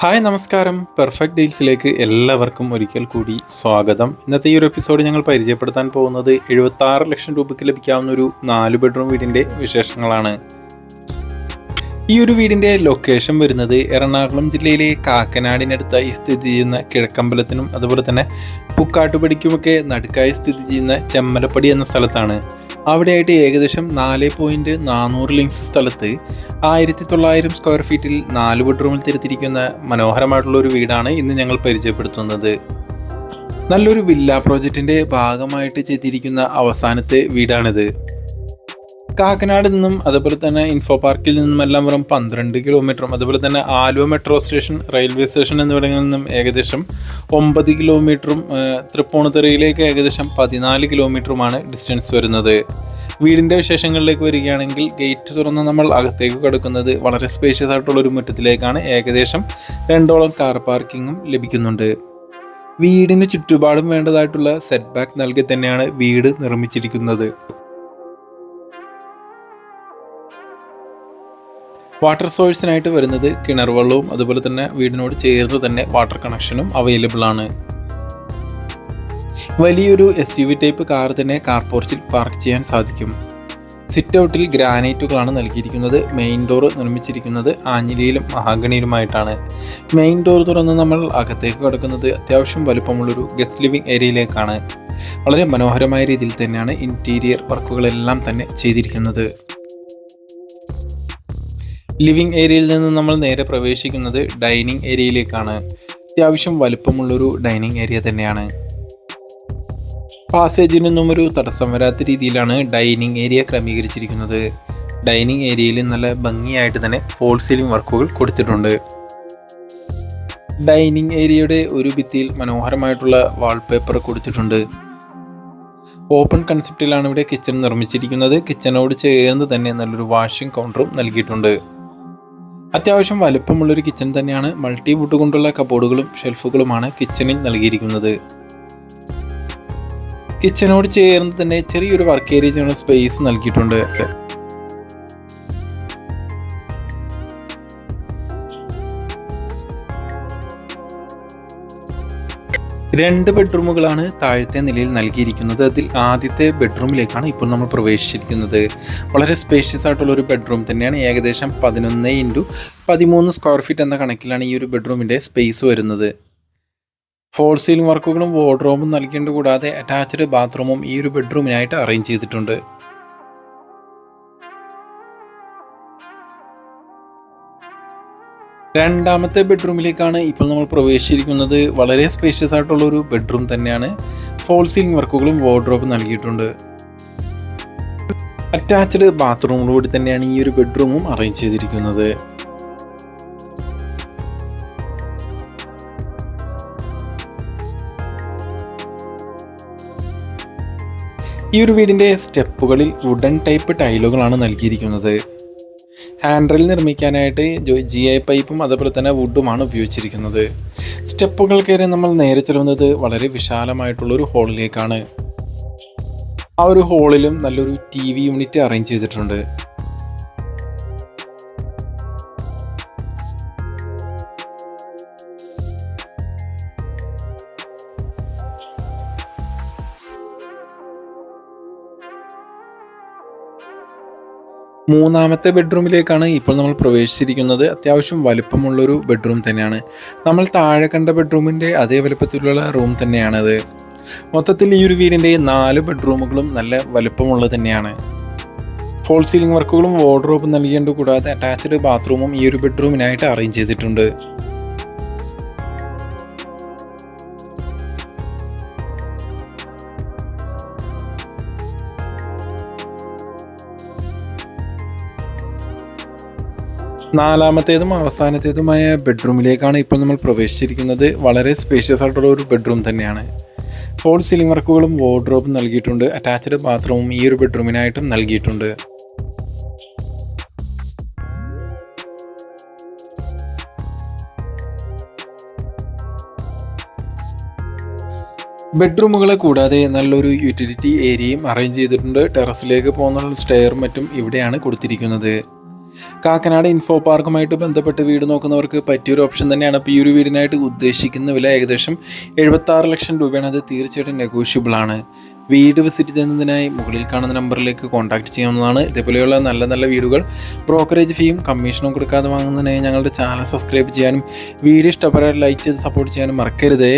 Hi നമസ്കാരം. Perfect ഡീൽസിലേക്ക് എല്ലാവർക്കും ഒരിക്കൽ കൂടി സ്വാഗതം. ഇന്നത്തെ ഈ ഒരു എപ്പിസോഡ് ഞങ്ങൾ പരിചയപ്പെടുത്താൻ പോകുന്നത് എഴുപത്തി ആറ് ലക്ഷം രൂപയ്ക്ക് ലഭിക്കാവുന്ന ഒരു നാല് ബെഡ്റൂം വീടിന്റെ വിശേഷങ്ങളാണ്. ഈ ഒരു വീടിന്റെ ലൊക്കേഷൻ വരുന്നത് എറണാകുളം ജില്ലയിലെ കാക്കനാടിനടുത്തായി സ്ഥിതി ചെയ്യുന്ന കിഴക്കമ്പലത്തിനും അതുപോലെ തന്നെ പുക്കാട്ടുപടിക്കുമൊക്കെ നടുക്കായി സ്ഥിതി ചെയ്യുന്ന ചെമ്മലപ്പടി എന്ന സ്ഥലത്താണ്. അവിടെയായിട്ട് ഏകദേശം നാല് പോയിന്റ് നാനൂറ് ലിങ്സ് സ്ഥലത്ത് ആയിരത്തി തൊള്ളായിരം സ്ക്വയർ ഫീറ്റിൽ നാല് ബെഡ്റൂമിൽ തിരുത്തിരിക്കുന്ന മനോഹരമായിട്ടുള്ള ഒരു വീടാണ് ഇന്ന് ഞങ്ങൾ പരിചയപ്പെടുത്തുന്നത്. നല്ലൊരു വില്ല പ്രോജക്റ്റിന്റെ ഭാഗമായിട്ട് ചെയ്തിരിക്കുന്ന അവസാനത്തെ വീടാണിത്. കാക്കനാട് നിന്നും അതുപോലെ തന്നെ ഇൻഫോ പാർക്കിൽ നിന്നും എല്ലാം വെറും പന്ത്രണ്ട് കിലോമീറ്ററും അതുപോലെ തന്നെ Aluva metro station railway station എന്നിവിടങ്ങളിൽ നിന്നും ഏകദേശം ഒമ്പത് കിലോമീറ്ററും തൃപ്പൂണിത്തുറയിലേക്ക് ഏകദേശം പതിനാല് കിലോമീറ്ററുമാണ് ഡിസ്റ്റൻസ് വരുന്നത്. വീടിന്റെ വിശേഷങ്ങളിലേക്ക് വരികയാണെങ്കിൽ ഗേറ്റ് തുറന്ന് നമ്മൾ അകത്തേക്ക് കടക്കുന്നത് വളരെ സ്പേഷ്യസ് ആയിട്ടുള്ള ഒരു മുറ്റത്തിലേക്കാണ് ഏകദേശം രണ്ടോളം കാർ പാർക്കിങ്ങും ലഭിക്കുന്നുണ്ട്. വീടിന് ചുറ്റുപാടും വേണ്ടതായിട്ടുള്ള സെറ്റ് ബാക്ക് നൽകി തന്നെയാണ് വീട് നിർമ്മിച്ചിരിക്കുന്നത്. വാട്ടർ സോഴ്സിനായിട്ട് വരുന്നത് കിണർ വെള്ളവും അതുപോലെ തന്നെ വീടിനോട് ചേർന്ന് തന്നെ വാട്ടർ കണക്ഷനും അവൈലബിൾ ആണ്. വലിയൊരു S U V type car തന്നെ കാർ പോർച്ചിൽ പാർക്ക് ചെയ്യാൻ സാധിക്കും. സിറ്റ് ഔട്ടിൽ ഗ്രാനൈറ്റുകളാണ് നൽകിയിരിക്കുന്നത്. മെയിൻ ഡോർ നിർമ്മിച്ചിരിക്കുന്നത് ആഞ്ഞിലിയിലും മഹാഗണിയിലുമായിട്ടാണ്. മെയിൻ ഡോർ തുറന്ന് നമ്മൾ അകത്തേക്ക് കടക്കുന്നത് അത്യാവശ്യം വലുപ്പമുള്ളൊരു ഗസ്റ്റ് ലിവിംഗ് ഏരിയയിലേക്കാണ് വളരെ മനോഹരമായ രീതിയിൽ തന്നെയാണ് ഇന്റീരിയർ വർക്കുകളെല്ലാം തന്നെ ചെയ്തിരിക്കുന്നത്. ലിവിംഗ് ഏരിയയിൽ നിന്ന് നമ്മൾ നേരെ പ്രവേശിക്കുന്നത് ഡൈനിങ് ഏരിയയിലേക്കാണ്. അത്യാവശ്യം വലുപ്പമുള്ളൊരു ഡൈനിങ് ഏരിയ തന്നെയാണ്. പാസേജിനൊന്നും ഒരു തടസ്സം വരാത്ത രീതിയിലാണ് ഡൈനിങ് ഏരിയ ക്രമീകരിച്ചിരിക്കുന്നത്. ഡൈനിങ് ഏരിയയിൽ നല്ല ഭംഗിയായിട്ട് തന്നെ ഫോൾ സീലിംഗ് വർക്കുകൾ കൊടുത്തിട്ടുണ്ട്. ഡൈനിങ് ഏരിയയുടെ ഒരു ഭിത്തിയിൽ മനോഹരമായിട്ടുള്ള വാൾപേപ്പർ കൊടുത്തിട്ടുണ്ട്. ഓപ്പൺ കൺസെപ്റ്റിലാണ് ഇവിടെ കിച്ചൺ നിർമ്മിച്ചിരിക്കുന്നത്. കിച്ചനോട് ചേർന്ന് തന്നെ നല്ലൊരു വാഷിംഗ് കൗണ്ടറും നൽകിയിട്ടുണ്ട്. അത്യാവശ്യം വലുപ്പമുള്ളൊരു കിച്ചൺ തന്നെയാണ് മൾട്ടി വുഡ് കൊണ്ടുള്ള കബോർഡുകളും ഷെൽഫുകളുമാണ് കിച്ചണിൽ നൽകിയിരിക്കുന്നത്. കിച്ചനോട് ചേർന്ന് തന്നെ ചെറിയൊരു വർക്ക് ഏരിയ സ്പേസ് നൽകിയിട്ടുണ്ട്. രണ്ട് ബെഡ്റൂമുകളാണ് താഴത്തെ നിലയിൽ നൽകിയിരിക്കുന്നത്. അതിൽ ആദ്യത്തെ ബെഡ്റൂമിലേക്കാണ് ഇപ്പോൾ നമ്മൾ പ്രവേശിച്ചിരിക്കുന്നത്. വളരെ സ്പേഷ്യസ് ആയിട്ടുള്ള ഒരു ബെഡ്റൂം തന്നെയാണ്. ഏകദേശം പതിനൊന്ന് ഇന്റു പതിമൂന്ന് സ്ക്വയർ ഫീറ്റ് എന്ന കണക്കിലാണ് ഈ ഒരു ബെഡ്റൂമിന്റെ സ്പേസ് വരുന്നത്. ഫോൾ സീലിംഗ് വർക്കുകളും വാർഡ്രോബും നൽകേണ്ട കൂടാതെ അറ്റാച്ച്ഡ് ബാത്റൂമും ഈ ഒരു ബെഡ്റൂമിനായിട്ട് അറേഞ്ച് ചെയ്തിട്ടുണ്ട്. രണ്ടാമത്തെ ബെഡ്റൂമിലേക്കാണ് ഇപ്പോൾ നമ്മൾ പ്രവേശിച്ചിരിക്കുന്നത്. വളരെ സ്പേഷ്യസ് ആയിട്ടുള്ള ഒരു ബെഡ്റൂം തന്നെയാണ്. ഫോൾ സീലിംഗ് വർക്കുകളും വാർഡ്രോബും നൽകിയിട്ടുണ്ട്. അറ്റാച്ച്ഡ് ബാത്റൂമിലൂടെ തന്നെയാണ് ഈ ഒരു ബെഡ്റൂമും അറേഞ്ച് ചെയ്തിരിക്കുന്നത്. ഈ ഒരു വീടിന്റെ സ്റ്റെപ്പുകളിൽ വുഡൻ ടൈപ്പ് ടൈലുകളാണ് നൽകിയിരിക്കുന്നത്. ഹാൻഡ്രിൽ നിർമ്മിക്കാനായിട്ട് ജി ഐ പൈപ്പും അതുപോലെ തന്നെ വുഡുമാണ് ഉപയോഗിച്ചിരിക്കുന്നത്. സ്റ്റെപ്പുകൾ കയറി നമ്മൾ നേരെ ചെല്ലുന്നത് വളരെ വിശാലമായിട്ടുള്ളൊരു ഹോളിലേക്കാണ്. ആ ഒരു ഹോളിലും നല്ലൊരു ടി വി യൂണിറ്റ് അറേഞ്ച് ചെയ്തിട്ടുണ്ട്. മൂന്നാമത്തെ ബെഡ്റൂമിലേക്കാണ് ഇപ്പോൾ നമ്മൾ പ്രവേശിച്ചിരിക്കുന്നത്. അത്യാവശ്യം വലുപ്പമുള്ളൊരു ബെഡ്റൂം തന്നെയാണ്. നമ്മൾ താഴെ കണ്ട ബെഡ്റൂമിന്റെ അതേ വലുപ്പത്തിലുള്ള റൂം തന്നെയാണത്. മൊത്തത്തിൽ ഈ ഒരു വീടിന്റെ നാല് ബെഡ്റൂമുകളും നല്ല വലുപ്പമുള്ളത് തന്നെയാണ്. ഫോൾ സീലിംഗ് വർക്കുകളും വാർഡ്രോബും നൽകേണ്ട കൂടാതെ അറ്റാച്ച്ഡ് ബാത്റൂമും ഈ ഒരു ബെഡ്റൂമിനായിട്ട് അറേഞ്ച് ചെയ്തിട്ടുണ്ട്. നാലാമത്തേതും അവസാനത്തേതുമായ ബെഡ്റൂമിലേക്കാണ് ഇപ്പോൾ നമ്മൾ പ്രവേശിച്ചിരിക്കുന്നത്. വളരെ സ്പേഷ്യസ് ആയിട്ടുള്ള ഒരു ബെഡ്റൂം തന്നെയാണ്. ഫോൾ സീലിംഗ് വർക്കുകളും വാർഡ്രോബും നൽകിയിട്ടുണ്ട്. അറ്റാച്ച്ഡ് ബാത്റൂമും ഈ ഒരു ബെഡ്റൂമിനായിട്ടും നൽകിയിട്ടുണ്ട്. ബെഡ്റൂമുകളെ കൂടാതെ നല്ലൊരു യൂട്ടിലിറ്റി ഏരിയയും അറേഞ്ച് ചെയ്തിട്ടുണ്ട്. ടെറസിലേക്ക് പോകുന്ന സ്റ്റെയറും മറ്റും ഇവിടെയാണ് കൊടുത്തിരിക്കുന്നത്. കാക്കനാട് ഇൻഫോ പാർക്കുമായിട്ട് ബന്ധപ്പെട്ട് വീട് നോക്കുന്നവർക്ക് പറ്റിയൊരു ഓപ്ഷൻ തന്നെയാണ്. അപ്പോൾ ഈ ഒരു വീടിനായിട്ട് ഉദ്ദേശിക്കുന്ന വില ഏകദേശം എഴുപത്താറ് ലക്ഷം രൂപയാണ്. അത് തീർച്ചയായിട്ടും നെഗോഷ്യബിൾ ആണ്. വീട് വിസിറ്റ് ചെയ്യുന്നതിനായി മുകളിൽ കാണുന്ന നമ്പറിലേക്ക് കോൺടാക്ട് ചെയ്യാവുന്നതാണ്. ഇതേപോലെയുള്ള നല്ല നല്ല വീടുകൾ ബ്രോക്കറേജ് ഫീയും കമ്മീഷനും കൊടുക്കാതെ വാങ്ങുന്നതിനായി ഞങ്ങളുടെ ചാനൽ സബ്സ്ക്രൈബ് ചെയ്യാനും വീഡിയോ ഇഷ്ടപ്പെടാൻ ലൈക്ക് ചെയ്ത് സപ്പോർട്ട് ചെയ്യാനും മറക്കരുതേ.